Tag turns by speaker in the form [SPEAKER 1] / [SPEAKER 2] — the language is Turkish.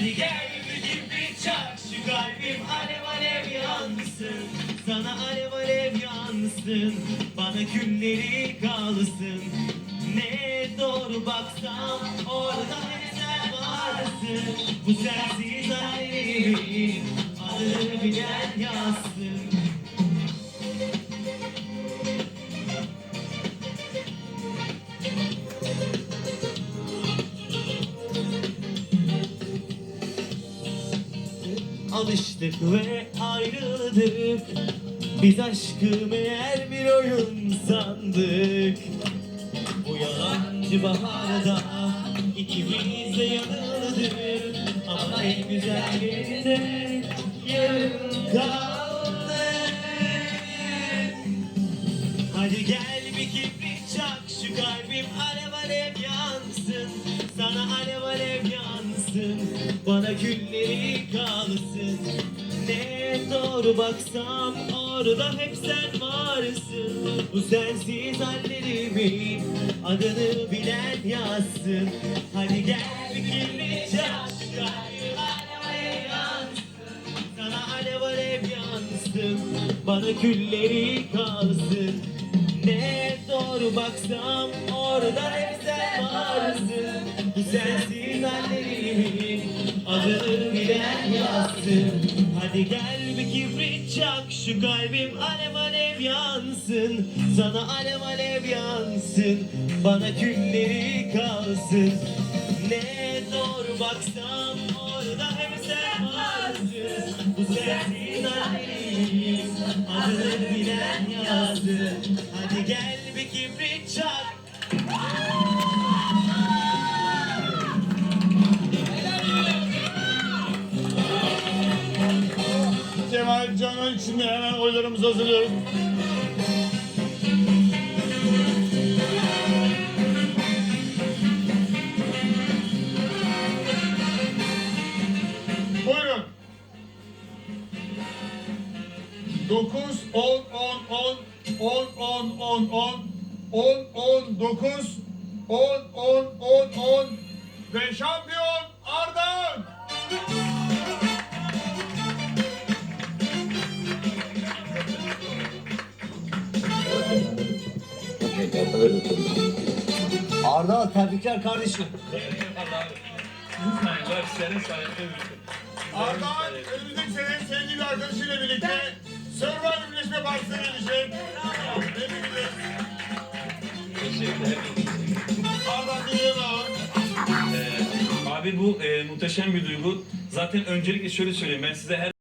[SPEAKER 1] Hadi gel kibrit çak. Şu kalbim alev alev yansın. Sana alev alev yansın. Bana külleri kalsın. Ne doğru baksam orada hep sen varsın. Bu sensiz Alıştık ve ayrıldık. Biz aşkı meğer bir oyun sandık. Bu yalancı baharda ikimiz de yanıldık. Ama en güzel yerinde yarım kaldı Hadi gel bir kibrit çak şu kalbim alev alev yansın. Sana alev alev Bana külleri kalsın Ne doğru baksam orada hep sen varsın. Bu sensiz hallerimin adını bilen yazsın. Hadi gel bir alev yansın sana alev alev yansın. Bana külleri kalsın. Ne doğru baksam Orada hep sen varsın sensiz hallerimin Adını bilen yazsın. Hadi gel bir kibrit çak Şu kalbim alev alev yansın. Sana alev alev yansın Bana külleri kalsın. Ne doğru baksam Orada hep sen varsın. Bu sensin annem Adını bilen yazdı Hadi gel bir kibrit çak
[SPEAKER 2] Can'ın için hemen oylarımızı hazırlıyoruz. Buyurun. 9, 10, 10, 10, 10, 10, 10, 10, 10, 10, 9, 10, 10, 10, 10 ve şampiyon
[SPEAKER 3] Arda tebrikler kardeşim.
[SPEAKER 4] Bak senin sayende.
[SPEAKER 2] Ardahan önümüzdeki sene sevgili arkadaşıyla birlikte Survivor Birleşme Partisi'ne gelecek. Tebrik ederiz.
[SPEAKER 4] Ee, abi bu e, muhteşem bir duygu. Zaten öncelikle şöyle söyleyeyim ben size her